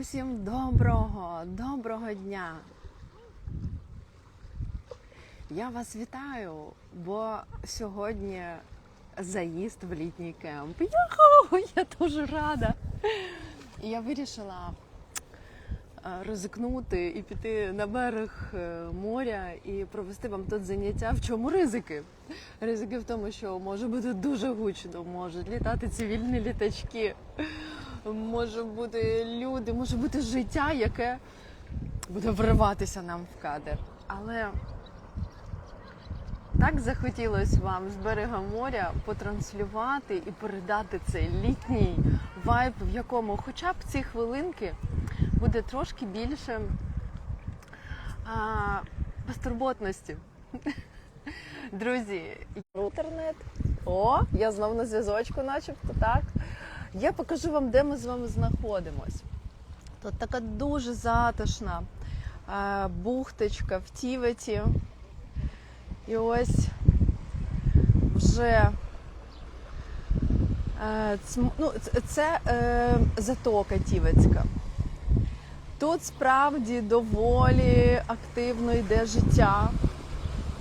Усім доброго, доброго дня. Я вас вітаю, бо сьогодні заїзд в літній кемп. Йоху, я дуже рада. І я вирішила е, ризикнути і піти на берег е, моря і провести вам тут заняття. В чому ризики? Ризики в тому, що може бути дуже гучно, можуть літати цивільні літачки, може бути люди, може бути життя, яке буде вриватися нам в кадр. Але так захотілося вам з берега моря потранслювати і передати цей літній вайб, в якому хоча б ці хвилинки буде трошки більше а, безтурботності. Друзі, інтернет. О, я знову на зв'язочку, начебто, так. Я покажу вам, де ми з вами знаходимось. Тут така дуже затишна е, бухточка в Тіветі. І ось вже е, ну, це е, затока Тівецька. Тут справді доволі активно йде життя.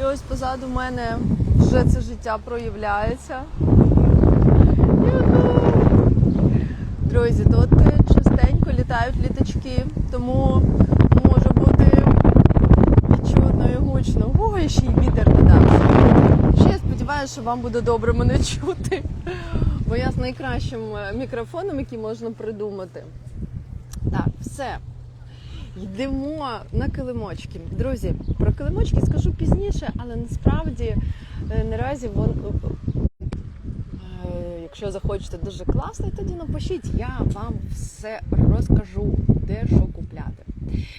І ось позаду мене вже це життя проявляється. Друзі, тут е, частенько літають літачки, тому може бути відчутно і гучно. Ой, ще й вітер додався. Ще я сподіваюся, що вам буде добре мене чути. Бо я з найкращим е, мікрофоном, який можна придумати. Так, все. Йдемо на килимочки. Друзі, про килимочки скажу пізніше, але насправді е, наразі вон. Якщо захочете дуже класно, тоді напишіть, я вам все розкажу, де що купляти.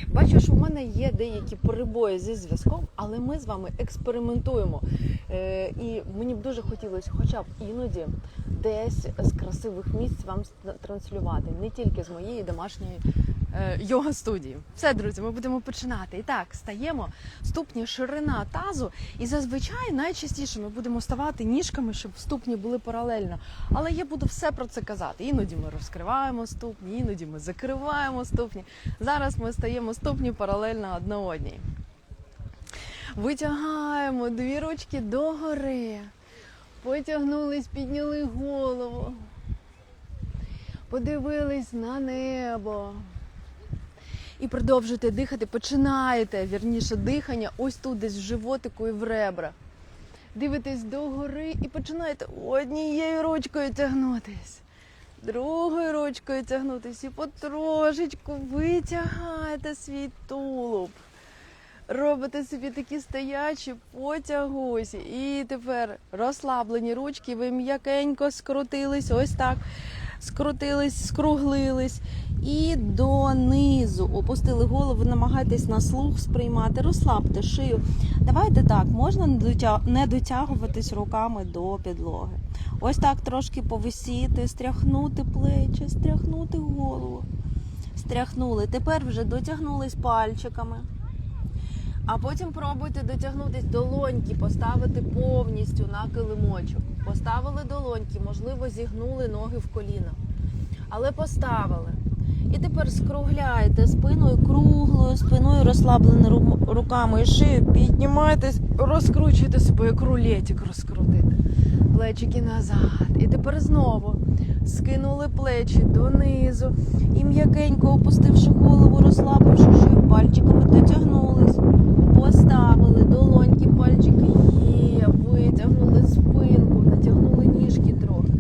Бачу, що в мене є деякі перебої зі зв'язком, але ми з вами експериментуємо. Е, і мені б дуже хотілося, хоча б іноді десь з красивих місць вам транслювати, не тільки з моєї домашньої е, йога-студії. Все, друзі, ми будемо починати. І так, стаємо ступні ширина тазу, і зазвичай найчастіше ми будемо ставати ніжками, щоб ступні були паралельно. Але я буду все про це казати. Іноді ми розкриваємо ступні, іноді ми закриваємо ступні. Зараз ми стаємо ступні паралельно одна одній. Витягаємо дві ручки догори. Потягнулись, підняли голову. Подивились на небо. І продовжуйте дихати, починаєте, вірніше, дихання ось тут, десь в животику і в ребра. Дивитесь догори і починаєте однією ручкою тягнутись, другою ручкою тягнутись і потрошечку витягаєте свій тулуб. Робите собі такі стоячі потягусі. І тепер розслаблені ручки, ви м'якенько скрутились, ось так. Скрутились, скруглились і донизу опустили голову, намагайтесь на слух сприймати, розслабте шию. Давайте так, можна не дотягуватись руками до підлоги. Ось так трошки повисіти, стряхнути плечі, стряхнути голову. Стряхнули. Тепер вже дотягнулись пальчиками. А потім пробуйте дотягнутись долоньки, поставити повністю на килимочок. Поставили долоньки, можливо, зігнули ноги в коліна. Але поставили. І тепер скругляєте спиною круглою, спиною розслаблені руками і шию, піднімайтесь, розкручуйте себе, як рулетик розкрутити. Плечики назад. І тепер знову скинули плечі донизу і м'якенько опустивши голову, розслабивши шию, пальчиками дотягнулись. Поставили долоньки, пальчики є, витягнули спинку, натягнули ніжки трохи.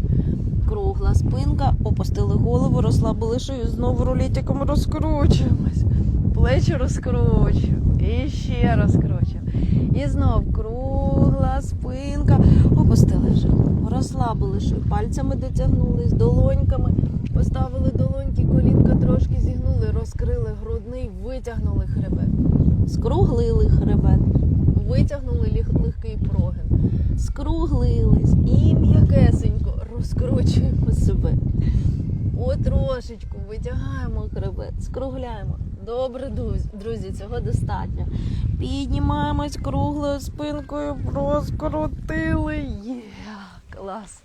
Кругла спинка, опустили голову, розслабили шию, знову рулетиком розкручуємось. Плечі розкручуємо. І ще розкручуємо. І знов кругла спинка, опустили голову, розслабили шию, пальцями дотягнулись, долоньками, поставили долоньки, колінка трошки зігнули, розкрили грудний, витягнули хребет. Скруглили хребет, витягнули легкий прогин, скруглились і м'якесенько розкручуємо себе. Потрошечку витягаємо хребет, скругляємо. Добре, друзі, друзі, цього достатньо. Піднімаємось круглою спинкою, розкрутили. Є, клас.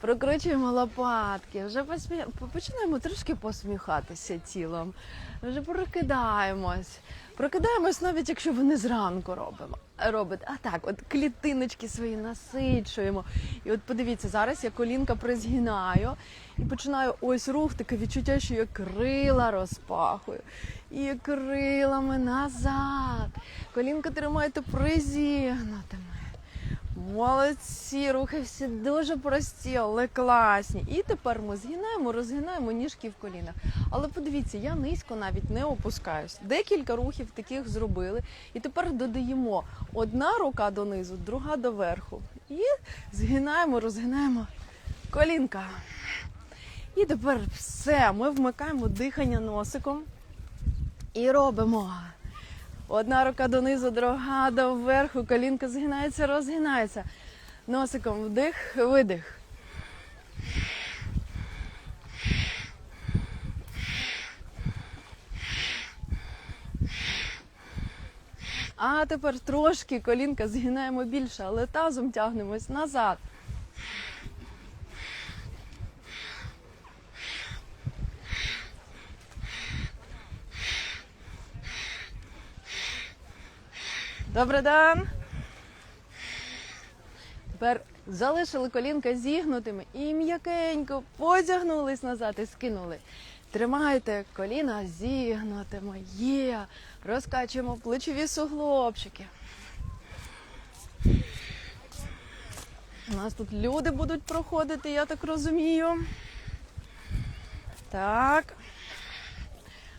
Прокручуємо лопатки, вже посмі... починаємо трошки посміхатися тілом, вже прокидаємось. Прокидаємось навіть якщо ви не зранку робимо. Робите. А так, от клітиночки свої насичуємо. І от подивіться, зараз я колінка призгинаю і починаю ось рух, таке відчуття, що я крила розпахую. І крилами назад. Колінка тримайте призігнутими. Молодці, рухи всі дуже прості, але класні. І тепер ми згинаємо, розгинаємо ніжки в колінах. Але подивіться, я низько навіть не опускаюсь. Декілька рухів таких зробили. І тепер додаємо одна рука донизу, друга доверху. І згинаємо, розгинаємо колінка. І тепер все. Ми вмикаємо дихання носиком і робимо. Одна рука донизу, друга доверху, колінка згинається, розгинається. Носиком вдих, видих. А тепер трошки колінка згинаємо більше, але тазом тягнемось назад. Добрий день. Тепер залишили колінка зігнутими і м'якенько потягнулись назад і скинули. Тримайте коліна зігнутими. Є. Розкачуємо плечові суглобчики. У нас тут люди будуть проходити, я так розумію. Так.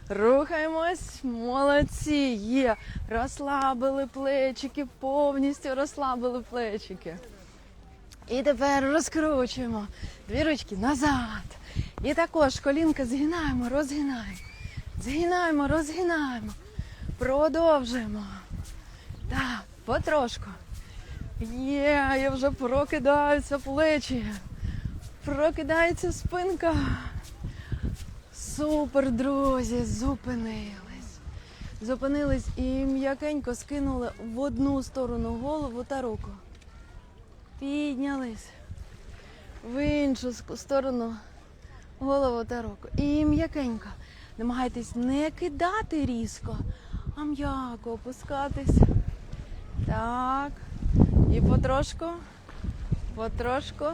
Рухаємось, молодці, є. Розслабили плечики, повністю розслабили плечики. І тепер розкручуємо дві ручки назад. І також колінка згинаємо, розгинаємо. Згинаємо, розгинаємо. Продовжуємо. Так, потрошку. Є, я вже прокидаються плечі. Прокидається спинка. Супер, друзі, зупинились. Зупинились і м'якенько скинули в одну сторону голову та руку. Піднялись. В іншу сторону голову та руку. І м'якенько. Намагайтесь не кидати різко, а м'яко опускатись. Так. І потрошку, потрошку.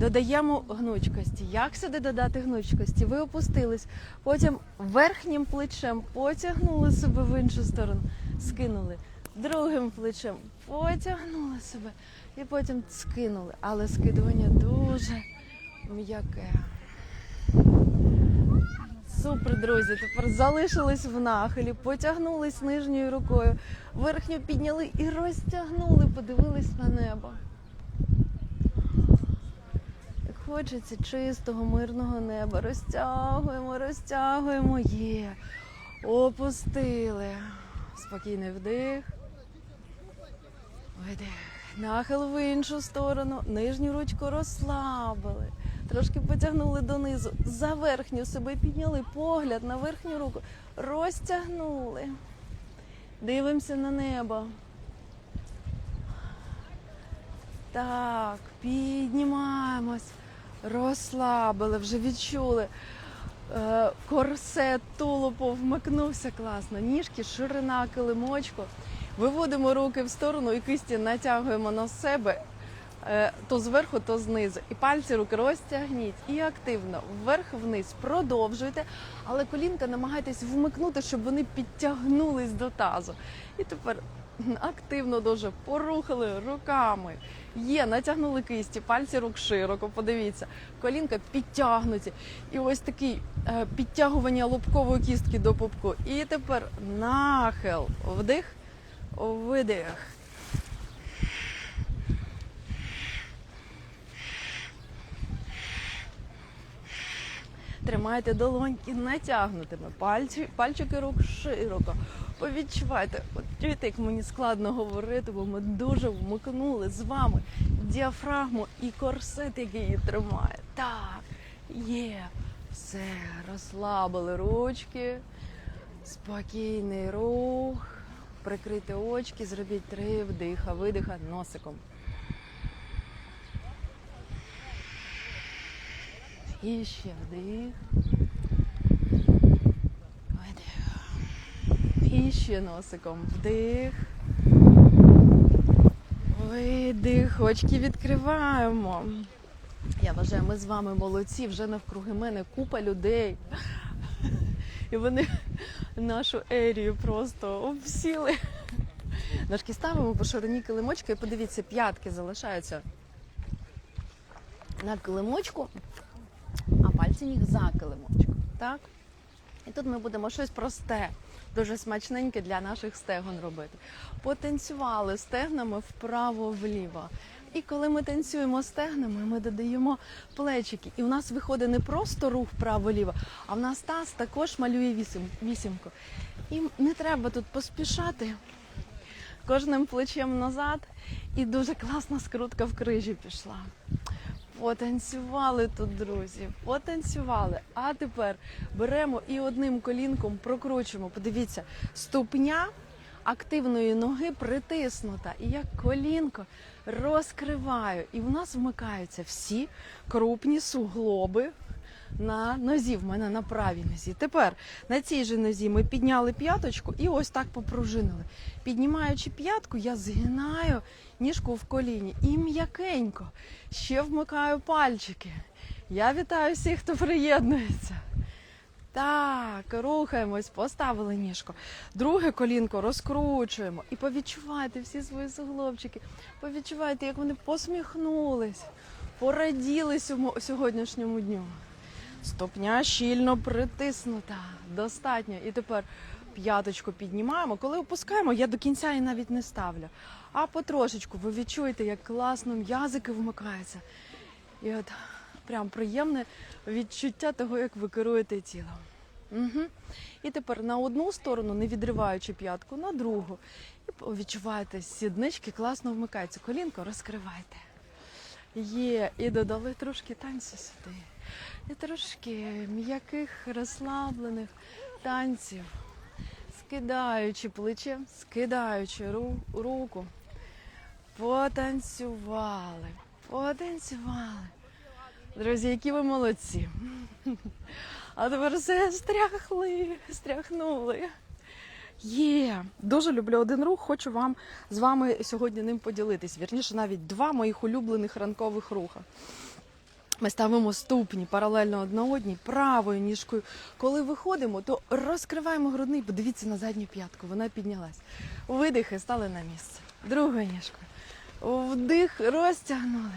Додаємо гнучкості. Як сюди додати гнучкості? Ви опустились, потім верхнім плечем потягнули себе в іншу сторону, скинули. Другим плечем потягнули себе і потім скинули. Але скидування дуже м'яке. Супер, друзі. Тепер залишились в нахилі, потягнулись нижньою рукою, верхню підняли і розтягнули, подивились на небо. Хочеться чистого, мирного неба. Розтягуємо, розтягуємо. Є. Опустили. Спокійний вдих. Видих. Нахил в іншу сторону. Нижню ручку розслабили. Трошки потягнули донизу. За верхню себе підняли. Погляд на верхню руку. Розтягнули. Дивимося на небо. Так, піднімаємось. Розслабили, вже відчули. Е, Корсет тулупу вмикнувся класно. Ніжки, ширина, килимочку. Виводимо руки в сторону і кисті натягуємо на себе е, то зверху, то знизу. І пальці руки розтягніть і активно вверх-вниз продовжуйте, але колінка намагайтесь вмикнути, щоб вони підтягнулись до тазу. І тепер активно дуже порухали руками. Є, натягнули кисті, пальці рук широко, подивіться, колінка підтягнуті. І ось такий е, підтягування лобкової кістки до пупку. І тепер нахил, вдих, видих. Тримайте долоньки натягнутими, пальчики рук широко. Повідчувайте, чуєте, як мені складно говорити, бо ми дуже вмикнули з вами діафрагму і корсет, який її тримає. Так, є, все, розслабили ручки, спокійний рух, прикрийте очки, зробіть три вдиха, видиха носиком. І ще вдих. Видих. І ще носиком вдих. Видих. Очки відкриваємо. Я вважаю, ми з вами молодці. Вже навкруги мене купа людей. І вони нашу ерію просто обсіли. Ножки ставимо по ширині килимочка і подивіться, п'ятки залишаються на килимочку, а пальці ніг за килимочком. Так? І тут ми будемо щось просте, дуже смачненьке для наших стегон робити. Потанцювали стегнами вправо-вліво. І коли ми танцюємо стегнами, ми додаємо плечики. І у нас виходить не просто рух вправо-ліво, а в нас таз також малює вісім, вісімку. І не треба тут поспішати кожним плечем назад. І дуже класна скрутка в крижі пішла. Потанцювали тут, друзі, потанцювали. А тепер беремо і одним колінком прокручуємо. Подивіться, ступня активної ноги притиснута. І як колінко розкриваю. І в нас вмикаються всі крупні суглоби на нозі. В мене на правій нозі. Тепер на цій же нозі ми підняли п'яточку і ось так попружинили. Піднімаючи п'ятку, я згинаю ніжку в коліні і м'якенько ще вмикаю пальчики. Я вітаю всіх, хто приєднується. Так, рухаємось, поставили ніжку. Друге колінко розкручуємо і повідчувайте всі свої суглобчики. Повідчувайте, як вони посміхнулись, пораділи сьогоднішньому дню. Стопня щільно притиснута. Достатньо. І тепер п'яточку піднімаємо. Коли опускаємо, я до кінця і навіть не ставлю. А потрошечку ви відчуєте, як класно м'язики вмикаються. І от прям приємне відчуття того, як ви керуєте тілом. Угу. І тепер на одну сторону, не відриваючи п'ятку, на другу. І відчуваєте, сіднички класно вмикаються. Колінко розкривайте. Є, і додали трошки танцю сюди. І трошки м'яких, розслаблених танців. Скидаючи плече, скидаючи ру- руку. Потанцювали, потанцювали. Друзі, які ви молодці. А тепер все стряхли, стряхнули. Є, дуже люблю один рух. Хочу вам з вами сьогодні ним поділитись. Вірніше, навіть два моїх улюблених ранкових руха. Ми ставимо ступні паралельно одноодній правою ніжкою. Коли виходимо, то розкриваємо грудний, подивіться на задню п'ятку, вона піднялась. Видихи стали на місце. Другою ніжкою. Вдих розтягнули.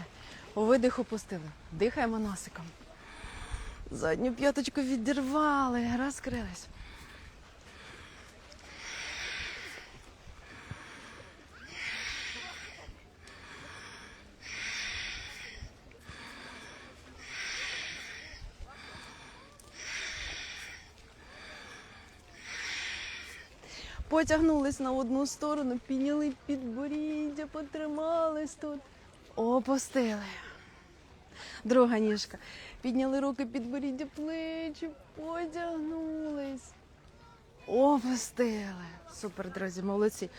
Видих опустили. Дихаємо носиком. Задню п'яточку відірвали, розкрились. Потягнулись на одну сторону, підняли підборіддя, потримались тут. Опустили. Друга ніжка. Підняли руки підборіддя плечі, потягнулись. Опустили. Супер, друзі, молодці.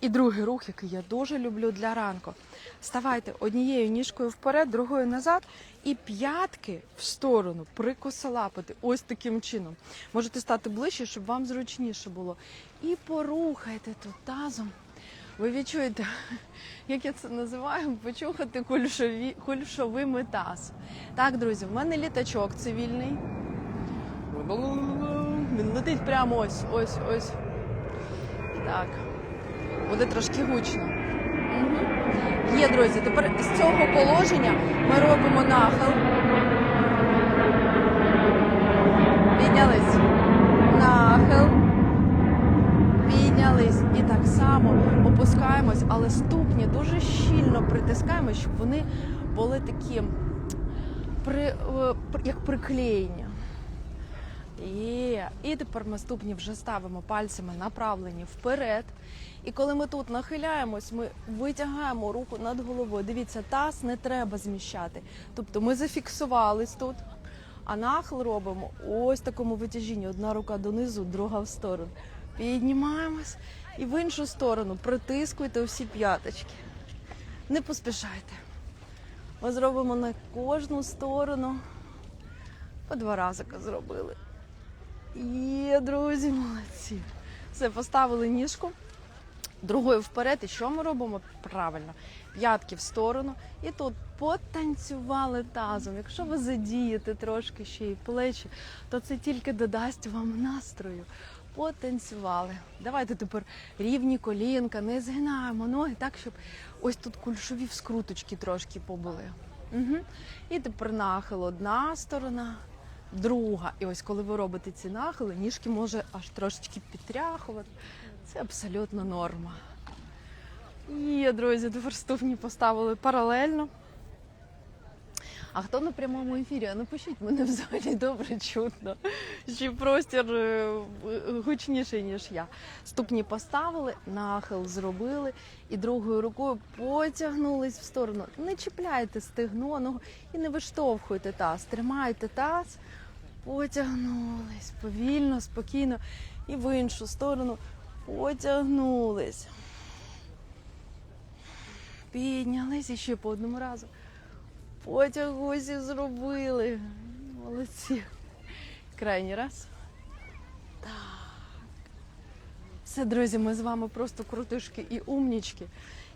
І другий рух, який я дуже люблю для ранку. Ставайте однією ніжкою вперед, другою назад, і п'ятки в сторону прикосолапити. Ось таким чином. Можете стати ближче, щоб вам зручніше було. І порухайте тут тазом. Ви відчуєте, як я це називаю, почухати кульшові, кульшовими таз. Так, друзі, в мене літачок цивільний. Він летить прямо ось, ось, ось. Так. Буде трошки гучно. Угу. Є, друзі, тепер з цього положення ми робимо нахил. Піднялись. Нахил. Піднялись. І так само опускаємось, але ступні дуже щільно притискаємо, щоб вони були такі при, е, як приклеєні. Є. І тепер ми ступні вже ставимо пальцями направлені вперед. І коли ми тут нахиляємось, ми витягаємо руку над головою. Дивіться, таз не треба зміщати. Тобто ми зафіксувались тут, а нахил робимо ось такому витяжінні. Одна рука донизу, друга в сторону. Піднімаємось і в іншу сторону притискуйте всі п'яточки. Не поспішайте. Ми зробимо на кожну сторону По два рази зробили. Є, друзі, молодці. Все, поставили ніжку. Другою вперед. І що ми робимо? Правильно. П'ятки в сторону. І тут потанцювали тазом. Якщо ви задієте трошки ще й плечі, то це тільки додасть вам настрою. Потанцювали. Давайте тепер рівні колінка, не згинаємо ноги так, щоб ось тут кульшові скруточки трошки побули. Угу. І тепер нахил одна сторона, друга. І ось коли ви робите ці нахили, ніжки може аж трошечки підтряхувати. Це абсолютно норма. Є, друзі, тепер ступні поставили паралельно. А хто на прямому ефірі? А напишіть, мене взагалі добре чутно. Ще простір е, гучніший, ніж я. Ступні поставили, нахил зробили і другою рукою потягнулись в сторону. Не чіпляйте стегно ногу і не виштовхуйте таз. Тримайте таз, потягнулись повільно, спокійно і в іншу сторону потягнулись. Піднялись і ще по одному разу. Потяг ось зробили. Молодці. Крайній раз. Так. Все, друзі, ми з вами просто крутишки і умнічки.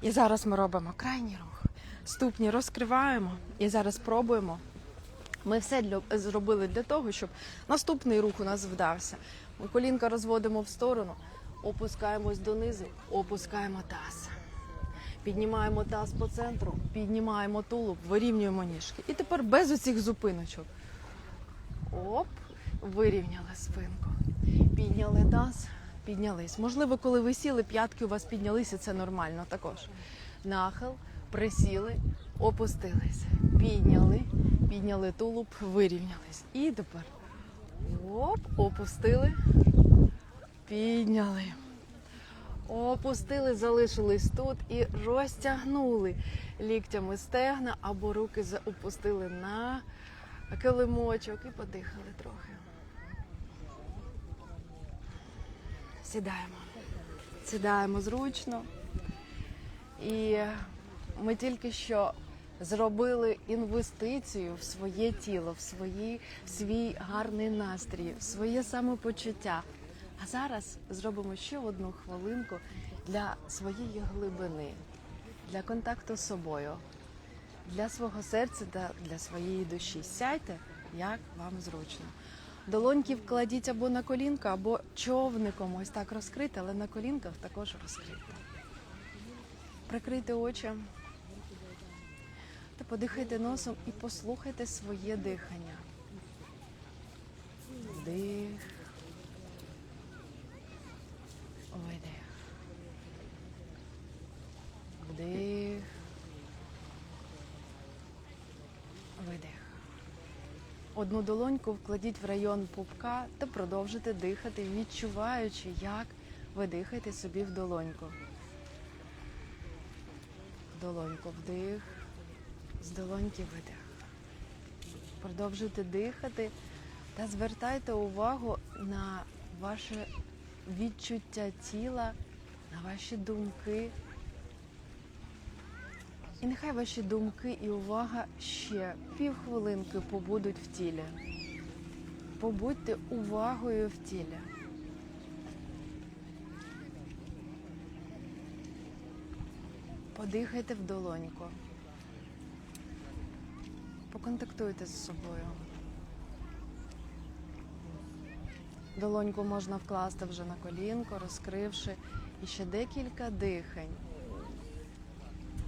І зараз ми робимо крайній рух. Ступні розкриваємо і зараз пробуємо. Ми все зробили для того, щоб наступний рух у нас вдався. Ми колінка розводимо в сторону, опускаємось донизу, опускаємо таз. Піднімаємо таз по центру, піднімаємо тулуб, вирівнюємо ніжки. І тепер без оцих зупиночок. Оп, вирівняли спинку. Підняли таз, піднялись. Можливо, коли ви сіли, п'ятки у вас піднялися, це нормально також. Нахил, присіли, опустились. Підняли, підняли тулуб, вирівнялись. І тепер оп, опустили, підняли. Опустили, залишились тут і розтягнули ліктями стегна або руки опустили на килимочок і подихали трохи. Сідаємо. Сідаємо зручно. І ми тільки що зробили інвестицію в своє тіло, в, свої, в свій гарний настрій, в своє самопочуття. А зараз зробимо ще одну хвилинку для своєї глибини, для контакту з собою, для свого серця та для своєї душі. Сядьте, як вам зручно. Долоньки вкладіть або на колінка, або човником ось так розкрити, але на колінках також розкрити. Прикрийте очі та подихайте носом і послухайте своє дихання. Вдих. Видих. Вдих. Видих. Одну долоньку вкладіть в район пупка та продовжуйте дихати, відчуваючи, як ви дихаєте собі в долоньку. В долоньку вдих, з долоньки видих. Продовжуйте дихати та звертайте увагу на ваше відчуття тіла, на ваші думки. І нехай ваші думки і увага ще півхвилинки побудуть в тілі. Побудьте увагою в тілі. Подихайте в долоньку. Поконтактуйте з собою. Долоньку можна вкласти вже на колінко, розкривши і ще декілька дихань.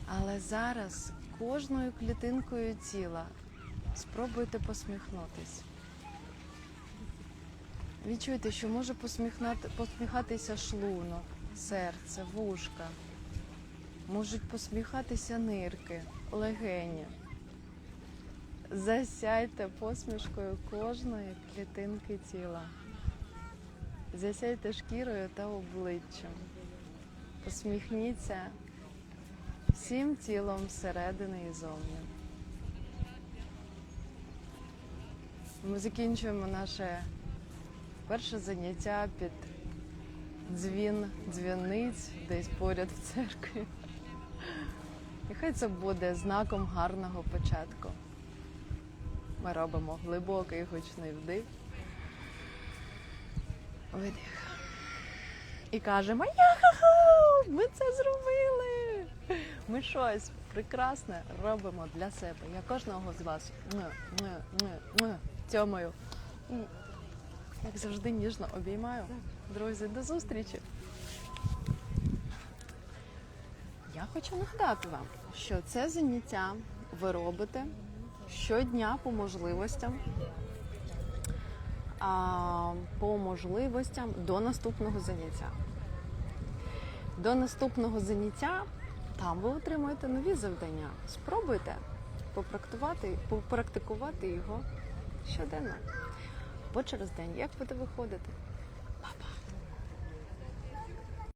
Але зараз кожною клітинкою тіла спробуйте посміхнутись. Відчуйте, що може посміхатися шлунок, серце, вушка. Можуть посміхатися нирки, легені. Засяйте посмішкою кожної клітинки тіла. Засяйте шкірою та обличчям. Посміхніться всім тілом зсередини і зовні. Ми закінчуємо наше перше заняття під дзвін дзвіниць десь поряд в церкві. І хай це буде знаком гарного початку. Ми робимо глибокий гучний вдих. Видих. І кажемо Яху! Ми це зробили! Ми щось прекрасне робимо для себе. Я кожного з вас. М. Як завжди ніжно обіймаю. Друзі, до зустрічі! Я хочу нагадати вам, що це заняття ви робите щодня по можливостям. По можливостям до наступного заняття. До наступного заняття там ви отримуєте нові завдання. Спробуйте попрактикувати, попрактикувати його щоденно або через день. Як буде виходити?